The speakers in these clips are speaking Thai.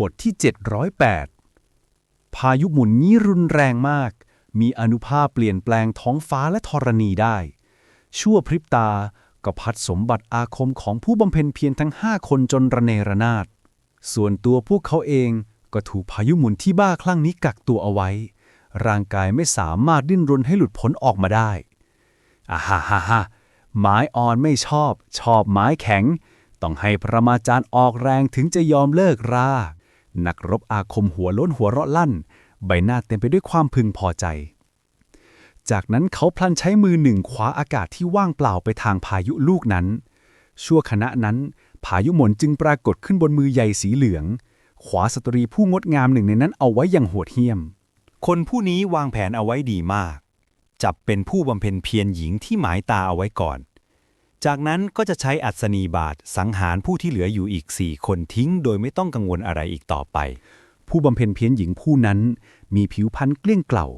บทที่ 708 พายุหมุนนี้รุนแรงมาก มีอนุภาพเปลี่ยนแปลงท้องฟ้าและธรณีได้ ชั่วพริบตาก็พัดสมบัติอาคมของผู้บำเพ็ญเพียรทั้งห้าคนจนระเนระนาด ส่วนตัวพวกเขาเองก็ถูกพายุหมุนที่บ้าคลั่งนี้กักตัวเอาไว้ ร่างกายไม่สามารถดิ้นรนให้หลุดพ้นออกมาได้อาฮ่าฮ่าฮ่าไม้อ่อนไม่ชอบ ชอบไม้แข็ง ต้องให้พระมาจารย์ออกแรงถึงจะยอมเลิกรา นักรบอาคมหัวล้นหัวเราะลั่น ใบหน้าเต็มไปด้วยความพึงพอใจ จากนั้นเขาพลันใช้มือหนึ่งคว้าอากาศที่ว่างเปล่าไปทางพายุลูกนั้น ชั่วขณะนั้น พายุหมุนจึงปรากฏขึ้นบนมือใหญ่สีเหลืองขวาสตรีผู้งดงามหนึ่งในนั้นเอาไว้อย่างโหดเหี้ยม คนผู้นี้วางแผนเอาไว้ดีมาก จับเป็นผู้บำเพ็ญเพียรหญิงที่หมายตาเอาไว้ก่อน จากนั้นก็จะใช้อัศนีบาทสังหารผู้ที่เหลืออยู่อีกสี่คนทิ้งโดยไม่ต้องกังวลอะไรอีกต่อไป ผู้บำเพ็ญเพียรหญิงผู้นั้น มีผิวพรรณเกลี้ยงเกล่า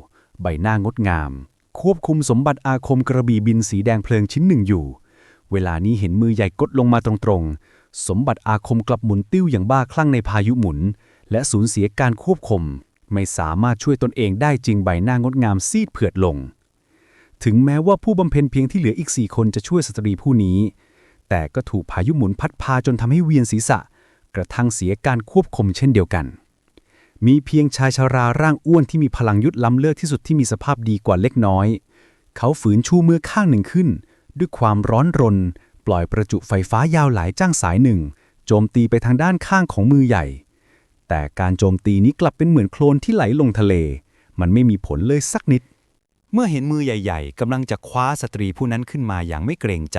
ใบหน้างดงาม ควบคุมสมบัติอาคมกระบี่บินสีแดงเพลิงชิ้นหนึ่งอยู่ เวลานี้เห็นมือใหญ่กดลงมาตรงๆ สมบัติอาคมกลับหมุนติ้วอย่างบ้าคลั่งในพายุหมุน และสูญเสียการควบคุม ไม่สามารถช่วยตนเองได้จริงใบหน้างดงามซีดเผือดลง ถึงแม้ว่าผู้บำเพ็ญเพียงที่เหลืออีกสี่คนจะช่วยสตรีผู้นี้ แต่ก็ถูกพายุหมุนพัดพาจนทำให้เวียนศีรษะ กระทั่งเสียการควบคุมเช่นเดียวกัน มีเพียงชายชาราร่างอ้วนที่มีพลังยุทธล้ำเลิศที่สุดที่มีสภาพดีกว่าเล็กน้อย เขาฝืนชูมือข้างหนึ่งขึ้น ด้วยความร้อนรน ปล่อยประจุไฟฟ้ายาวหลายจ้างสายหนึ่ง โจมตีไปทางด้านข้างของมือใหญ่ แต่การโจมตีนี้กลับเป็นเหมือนโคลนที่ไหลลงทะเล มันไม่มีผลเลยสักนิด เมื่อเห็นมือใหญ่ ๆกำลังจะคว้าสตรีผู้นั้นขึ้นมาอย่างไม่เกรงใจ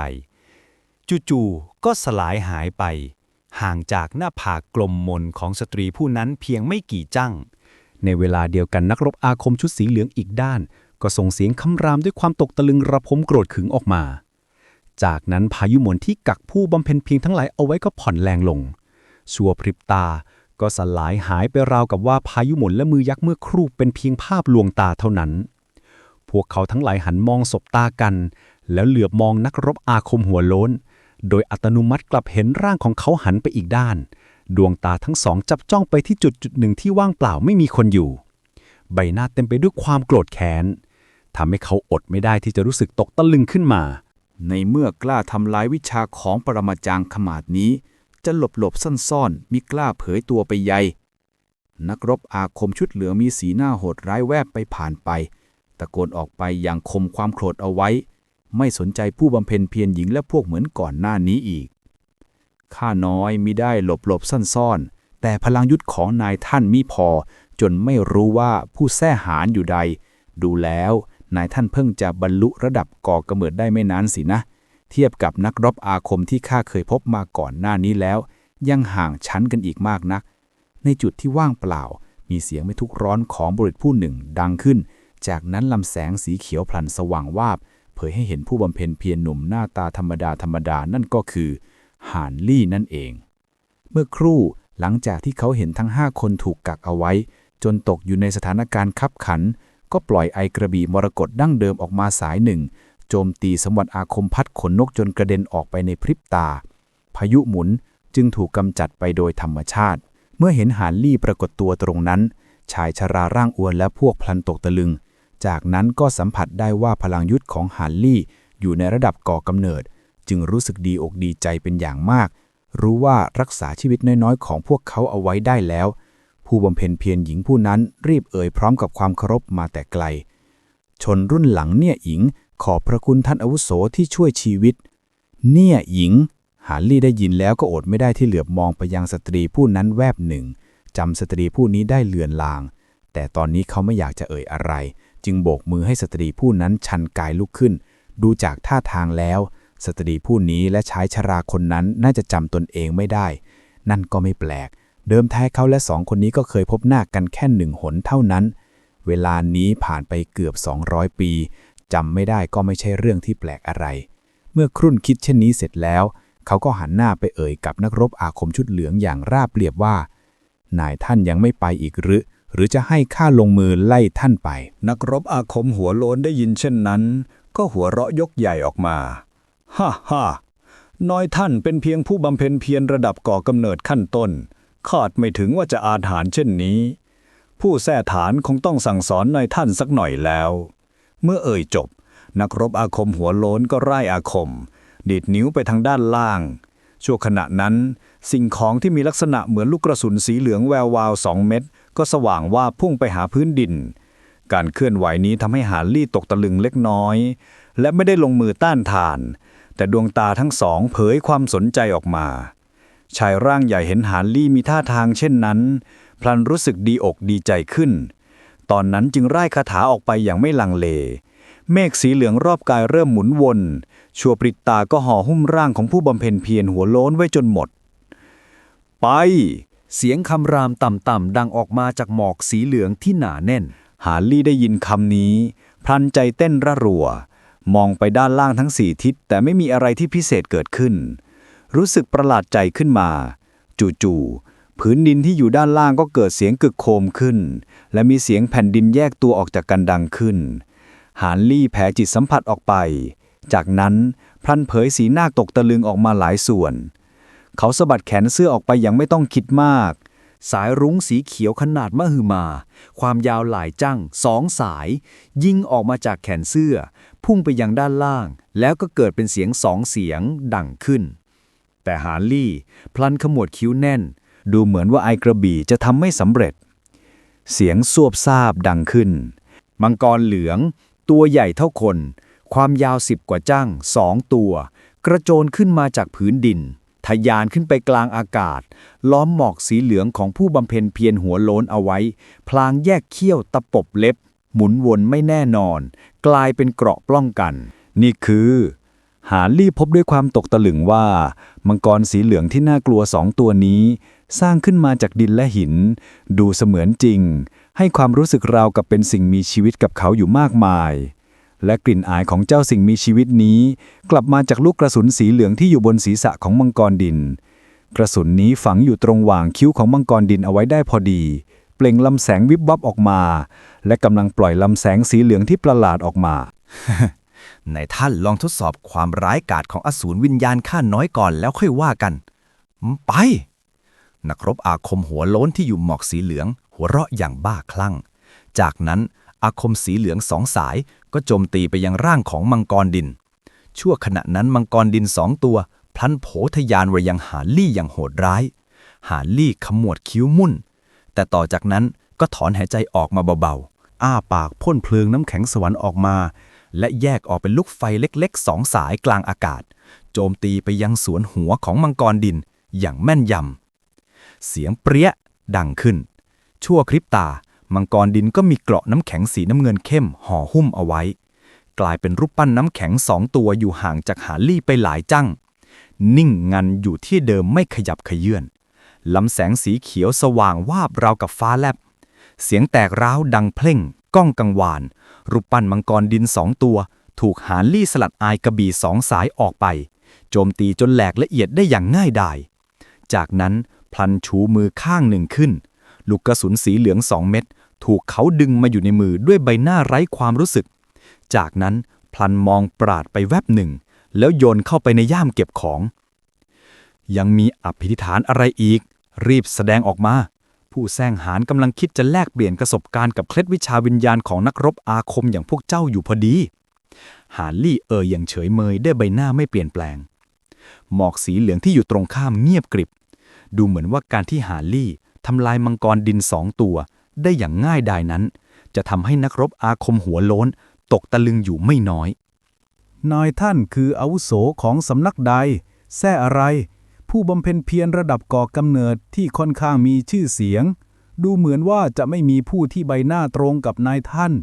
จู่ๆก็สลายหายไป ห่างจากหน้าผากกลมมนของสตรีผู้นั้นเพียงไม่กี่จั่งในเวลาเดียวกันนักรบอาคมชุดสีเหลืองอีกด้าน ก็ส่งเสียงคำรามด้วยความตกตะลึงระพมโกรธขึงออกมา จากนั้นพายุหมุนที่กักผู้บำเพ็ญเพียงทั้งหลายเอาไว้ก็ผ่อนแรงลง ชัวพริบตาก็สลายหายไปราวกับว่าพายุหมุนและมือยักษ์เมื่อครู่เป็นเพียงภาพลวงตาเท่านั้น พวกเขาทั้งหลายหันมองสบตากัน แล้วเหลือบมองนักรบอาคมหัวโล้น โดยอัตโนมัติกลับเห็นร่างของเขาหันไปอีกด้าน ดวงตาทั้งสองจับจ้องไปที่จุดจุดหนึ่งที่ว่างเปล่าไม่มีคนอยู่ ใบหน้าเต็มไปด้วยความโกรธแค้นทำให้เขาอดไม่ได้ที่จะรู้สึกตกตะลึงขึ้นมา ในเมื่อกล้าทำลายวิชาของปรมาจารย์ขมาดนี้ จะหลบหลบซ่อนๆมิกล้าเผยตัวไปใย นักรบอาคมชุดเหลืองมีสีหน้าโหดร้ายแวบไปผ่านไป ตะโกนออกไปอย่างคมความโกรธเอาไว้ ไม่สนใจผู้บำเพ็ญเพียรหญิงและพวกเหมือนก่อนหน้านี้อีก ข้าน้อยมิได้หลบหลบซ่อนๆ แต่พลังยุทธของนายท่านมิพอ จนไม่รู้ว่าผู้แท้หารอยู่ใด ดูแล้วนายท่านเพิ่งจะบรรลุระดับก่อกำเนิดได้ไม่นานสินะ เทียบกับนักรบอาคมที่ข้าเคยพบมาก่อนหน้านี้แล้ว ยังห่างชั้นกันอีกมากนัก ในจุดที่ว่างเปล่า มีเสียงไม่ทุกร้อนของบุรุษผู้หนึ่งดังขึ้น จากนั้นลำแสงสีเขียวพลันสว่างวาบ เผยให้เห็นผู้บำเพ็ญเพียรหนุ่มหน้าตาธรรมดาธรรมดานั่นก็คือหานลี่นั่นเอง เมื่อครู่หลังจากที่เขาเห็นทั้งห้าคนถูกกักเอาไว้ จนตกอยู่ในสถานการณ์คับขัน ก็ปล่อยไอกระบี่มรกตดั้งเดิมออกมาสายหนึ่ง โจมตีสมบัติอาคมพัดขนนกจนกระเด็นออกไปในพริบตา พายุหมุนจึงถูกกำจัดไปโดยธรรมชาติ เมื่อเห็นหานลี่ปรากฏตัวตรงนั้น ชายชราร่างอ้วนและพวกพลันตกตะลึง จากนั้นก็สัมผัสได้ว่าพลังยุทธของหานลี่อยู่ในระดับก่อกำเนิด จึงรู้สึกดีอกดีใจเป็นอย่างมาก รู้ว่ารักษาชีวิตน้อยๆ ของพวกเขาเอาไว้ได้แล้ว ผู้บำเพ็ญเพียรหญิงผู้นั้นรีบเอ่ยพร้อมกับความเคารพมาแต่ไกล ชนรุ่นหลังเนี่ยหญิง ขอบพระคุณท่านอาวุโสที่ช่วยชีวิต เนี่ยหญิงหาลี่ได้ยินแล้วก็อดไม่ได้ที่เหลือบมองไปยังสตรีผู้นั้นแวบหนึ่งจำสตรีผู้นี้ได้เลือนลาง แต่ตอนนี้เขาไม่อยากจะเอ่ยอะไร จึงโบกมือให้สตรีผู้นั้นชันกายลุกขึ้น ดูจากท่าทางแล้ว สตรีผู้นี้และชายชราคนนั้นน่าจะจำตนเองไม่ได้ นั่นก็ไม่แปลก เดิมแท้เขาและสองคนนี้ก็เคยพบหน้ากันแค่หนึ่งหนเท่านั้น เวลานี้ผ่านไปเกือบ 200 ปีจำไม่ได้ก็ไม่ใช่เรื่องที่แปลกอะไร เมื่อครุ่นคิดเช่นนี้เสร็จแล้ว เขาก็หันหน้าไปเอ่ยกับนักรบอาคมชุดเหลืองอย่างราบเรียบว่า นายท่านยังไม่ไปอีกหรือ หรือจะให้ข้าลงมือไล่ท่านไป นักรบอาคมหัวโลนได้ยินเช่นนั้น ก็หัวเราะยกใหญ่ออกมา ฮ่าฮ่าน้อยท่านเป็นเพียงผู้บำเพ็ญเพียรระดับก่อกำเนิดขั้นต้นคาดไม่ถึงว่าจะอาถรรพ์เช่นนี้ ผู้แท้ฐานคงต้องสั่งสอนนายท่านสักหน่อยแล้ว เมื่อเอ่ยจบ นักรบอาคมหัวโล้นก็ไล่อาคม ดีดนิ้วไปทางด้านล่างชั่วขณะนั้น สิ่งของที่มีลักษณะเหมือนลูกกระสุนสีเหลืองแวววาวสองเม็ด ก็สว่างว่าพุ่งไปหาพื้นดิน การเคลื่อนไหวนี้ทำให้หาลี่ตกตะลึงเล็กน้อย และไม่ได้ลงมือต้านทาน แต่ดวงตาทั้งสองเผยความสนใจออกมา ชายร่างใหญ่เห็นหาลี่มีท่าทางเช่นนั้น พลันรู้สึกดีอกดีใจขึ้น ตอนนั้นจึงไล่คาถาออกไปอย่างไม่ลังเล เมฆสีเหลืองรอบกายเริ่มหมุนวน ชัวปริตตาก็ห่อหุ้มร่างของผู้บำเพ็ญเพียรหัวโล้นไว้จนหมด ไป เสียงคำรามต่ำๆดังออกมาจากหมอกสีเหลืองที่หนาแน่นหาลี่ได้ยินคำนี้ พลันใจเต้นระรัว มองไปด้านล่างทั้งสี่ทิศแต่ไม่มีอะไรที่พิเศษเกิดขึ้น รู้สึกประหลาดใจขึ้นมา จู่ๆพื้นดินที่อยู่ด้านล่างก็เกิดเสียงกึกโครมขึ้น และมีเสียงแผ่นดินแยกตัวออกจากกันดังขึ้นหานลี่แผ่จิตสัมผัสออกไป จากนั้นพลันเผยสีหน้าตกตะลึงออกมาหลายส่วน เขาสะบัดแขนเสื้อออกไปอย่างไม่ต้องคิดมาก สายรุ้งสีเขียวขนาดมหึมา ความยาวหลายจังสองสาย ยิงออกมาจากแขนเสื้อ พุ่งไปยังด้านล่าง แล้วก็เกิดเป็นเสียงสองเสียงดังขึ้น แต่ฮาร์ลี่ พลันขมวดคิ้วแน่น ดูเหมือนว่าไอกระบี่จะทำไม่สำเร็จ เสียงสวบซาบดังขึ้น มังกรเหลือง ตัวใหญ่เท่าคน ความยาวสิบกว่าจ้างสองตัว กระโจนขึ้นมาจากพื้นดิน ทะยานขึ้นไปกลางอากาศ ล้อมหมอกสีเหลืองของผู้บำเพ็ญเพียรหัวโล้นเอาไว้ พลางแยกเขี้ยวตะปบเล็บ หมุนวนไม่แน่นอน กลายเป็นเกราะป้องกัน นี่คือ หาลี่พบด้วยความตกตะลึงว่า มังกรสีเหลืองที่น่ากลัวสองตัวนี้ สร้างขึ้นมาจากดินและหิน ดูเสมือนจริง ให้ความรู้สึกราวกับเป็นสิ่งมีชีวิตกับเขาอยู่มากมาย และกลิ่นอายของเจ้าสิ่งมีชีวิตนี้ กลับมาจากลูกกระสุนสีเหลืองที่อยู่บนศีรษะของมังกรดิน กระสุนนี้ฝังอยู่ตรงหว่างคิ้วของมังกรดินเอาไว้ได้พอดี เปล่งลำแสงวิบวับออกมา และกำลังปล่อยลำแสงสีเหลืองที่ประหลาดออกมา ในท่านลองทดสอบความร้ายกาจของอสูรวิญญาณข้าน้อยก่อนแล้วค่อยว่ากัน ไป นักรบอาคมหัวโล้นที่อยู่หมอกสีเหลือง หัวเราะอย่างบ้าคลั่ง จากนั้น อาคมสีเหลืองสองสายก็โจมตีไปยังร่างของมังกรดิน ชั่วขณะนั้นมังกรดินสองตัวพลันโผทะยานไปยังหาลี่อย่างโหดร้าย หาลี่ขมวดคิ้วมุ่น แต่ต่อจากนั้นก็ถอนหายใจออกมาเบาๆ อ้าปากพ่นเพลิงน้ำแข็งสวรรค์ออกมา และแยกออกเป็นลูกไฟเล็กๆสองสายกลางอากาศ โจมตีไปยังสวนหัวของมังกรดินอย่างแม่นยำเสียงเปรี้ยดังขึ้น ชั่วคริปตา มังกรดินก็มีเกราะน้ำแข็งสีน้ำเงินเข้มห่อหุ้มเอาไว้ กลายเป็นรูปปั้นน้ำแข็งสองตัวอยู่ห่างจากหาลี่ไปหลายจังนิ่งงันอยู่ที่เดิมไม่ขยับขยื่นลำแสงสีเขียวสว่างวาบราวกับฟ้าแลบ เสียงแตกร้าวดังเพลงก้องกังวาน รูปปั้นมังกรดินสองตัว ถูกหาลี่สลัดอายกระบี่สองสายออกไป โจมตีจนแหลกละเอียดได้อย่างง่ายดาย จากนั้นพลันชูมือข้างหนึ่งขึ้น ลูกกระสุนสีเหลืองสองเม็ด ถูกเขาดึงมาอยู่ในมือด้วยใบหน้าไร้ความรู้สึก จากนั้นพลันมองปราดไปแวบหนึ่ง แล้วโยนเข้าไปในย่ามเก็บของ ยังมีอภิธิฐานอะไรอีก รีบแสดงออกมา ผู้แซงหารกำลังคิดจะแลกเปลี่ยนประสบการณ์กับเคล็ดวิชาวิญญาณของนักรบอาคมอย่างพวกเจ้าอยู่พอดี หาลี่เอ่ยอย่างเฉยเมยด้วยใบหน้าไม่เปลี่ยนแปลง หมอกสีเหลืองที่อยู่ตรงข้ามเงียบกริบ ดูเหมือนว่าการที่หาลี่ทำลายมังกรดินสองตัว ได้อย่างง่ายดายนั้น จะทำให้นักรบอาคมหัวโล้น ตกตะลึงอยู่ไม่น้อย นายท่านคืออาวุโสของสำนักใด แท้อะไร ผู้บำเพ็ญเพียรระดับก่อกำเนิดที่ค่อนข้างมีชื่อเสียง ดูเหมือนว่าจะไม่มีผู้ที่ใบหน้าตรงกับนายท่าน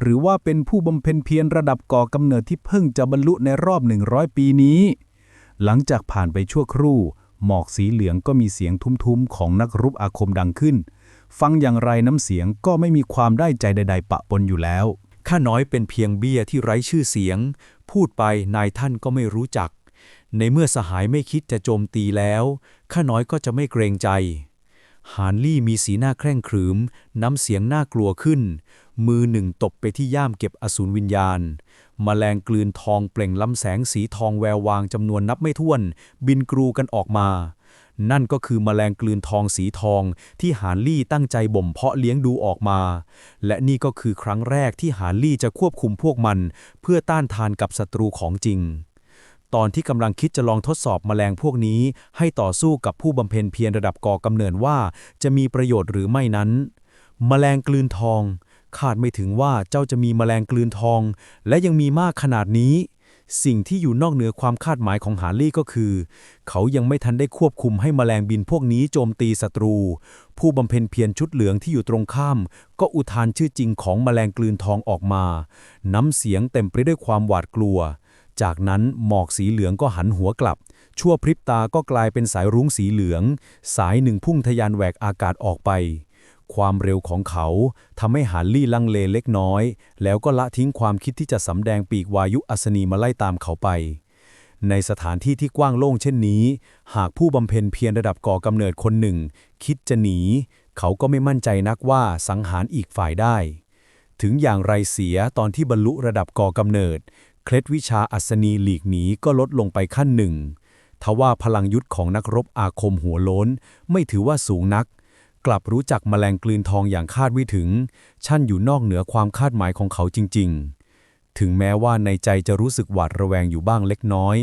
หรือว่าเป็นผู้บำเพ็ญเพียรระดับก่อกำเนิดที่เพิ่งจะบรรลุในรอบหนึ่งร้อยปีนี้ หลังจากผ่านไปชั่วครู่หมอกสีเหลืองก็มีเสียงทุ้มๆของนักรุกอาคมดังขึ้น ฟังอย่างไรน้ำเสียงก็ไม่มีความได้ใจใด ๆ ปะปนอยู่แล้ว ข้าน้อยเป็นเพียงเบี้ยที่ไร้ชื่อเสียง พูดไปนายท่านก็ไม่รู้จัก ในเมื่อสหายไม่คิดจะโจมตีแล้ว ข้าน้อยก็จะไม่เกรงใจฮานลี่มีสีหน้าแคร่งขรึม น้ำเสียงน่ากลัวขึ้น มือหนึ่งตบไปที่ย่ามเก็บอสูรวิญญาณมแมลงกลืนทองเปล่งลำแสงสีทองแวววางจำนวนนับไม่ถ้วน บินกรูกันออกมา นั่นก็คือแมลงกลืนทองสีทองที่ฮาร์ลี่ตั้งใจบ่มเพาะเลี้ยงดูออกมา และนี่ก็คือครั้งแรกที่ฮาร์ลี่จะควบคุมพวกมัน เพื่อต้านทานกับศัตรูของจริง ตอนที่กำลังคิดจะลองทดสอบแมลงพวกนี้ ให้ต่อสู้กับผู้บำเพ็ญเพียรระดับก่อกำเนิดว่าจะมีประโยชน์หรือไม่นั้นแมลงกลืนทองคาดไม่ถึงว่าเจ้าจะมีแมลงกลืนทอง และยังมีมากขนาดนี้ สิ่งที่อยู่นอกเหนือความคาดหมายของฮาร์ลี่ก็คือ เขายังไม่ทันได้ควบคุมให้แมลงบินพวกนี้โจมตีศัตรู ผู้บำเพ็ญเพียรชุดเหลืองที่อยู่ตรงข้าม ก็อุทานชื่อจริงของแมลงกลืนทองออกมา น้ำเสียงเต็มไปด้วยความหวาดกลัว จากนั้นหมอกสีเหลืองก็หันหัวกลับ ชั่วพริบตาก็กลายเป็นสายรุ้งสีเหลือง สายหนึ่งพุ่งทะยานแหวกอากาศออกไป ความเร็วของเขาทำให้ฮาร์ลี่ลังเลเล็กน้อย แล้วก็ละทิ้งความคิดที่จะสำแดงปีกวายุอัศนีมาไล่ตามเขาไป ในสถานที่ที่กว้างโล่งเช่นนี้ หากผู้บำเพ็ญเพียรระดับก่อกำเนิดคนหนึ่ง คิดจะหนี เขาก็ไม่มั่นใจนักว่าสังหารอีกฝ่ายได้ ถึงอย่างไรเสียตอนที่บรรลุระดับก่อกำเนิด เคล็ดวิชาอัศนีหลีกหนีก็ลดลงไปขั้นหนึ่งทว่าพลังยุทธของนักรบอาคมหัวโล้น ไม่ถือว่าสูงนัก กลับรู้จักแมลงกลืนทองอย่างคาดไม่ถึง ชั่นอยู่นอกเหนือความคาดหมายของเขาจริง ๆ ถึงแม้ว่าในใจจะรู้สึกหวาดระแวงอยู่บ้างเล็กน้อย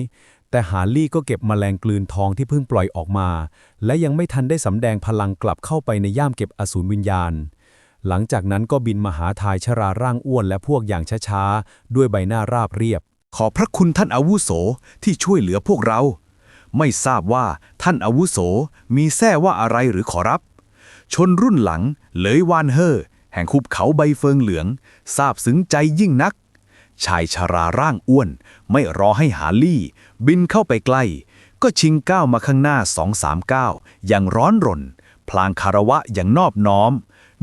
แต่ฮาร์ลี่ก็เก็บแมลงกลืนทองที่เพิ่งปล่อยออกมา และยังไม่ทันได้สำแดงพลังกลับเข้าไปในย่ามเก็บอสูรวิญญาณ หลังจากนั้นก็บินมาหาทายชราร่างอ้วนและพวกอย่างช้าๆด้วยใบหน้าราบเรียบ ขอพระคุณท่านอาวุโสที่ช่วยเหลือพวกเรา ไม่ทราบว่าท่านอาวุโสมีแท้ว่าอะไรหรือขอรับ ชนรุ่นหลัง เลยวานเฮอแห่งคุบเขาใบเฟิงเหลืองทราบซึ้งใจยิ่งนัก ชายชราร่างอ้วน ไม่รอให้หาลี่ บินเข้าไปใกล้ ก็ชิงก้าวมาข้างหน้าสองสามก้าวอย่างร้อนรน พลางคารวะอย่างนอบน้อม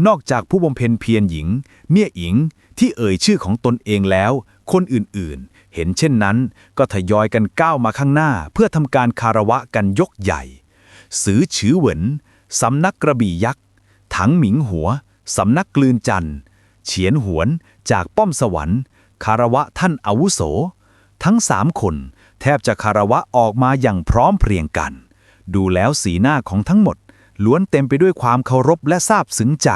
นอกจากผู้บำเพ็ญเพียรหญิง เมี่ยอิงที่เอ่ยชื่อของตนเองแล้ว คนอื่นๆ เห็นเช่นนั้น ก็ทยอยกันก้าวมาข้างหน้า เพื่อทำการคารวะกันยกใหญ่ สือฉือเหวิน สำนักกระบี่ยักษ์ ถังหมิงหัว สำนักกลืนจันเฉียนหวน จากป้อมสวรรค์ คารวะท่านอาวุโส ทั้งสามคน แทบจะคารวะออกมาอย่างพร้อมเพรียงกัน ดูแล้วสีหน้าของทั้งหมด ล้วนเต็มไปด้วยความเคารพและซาบซึ้งใจ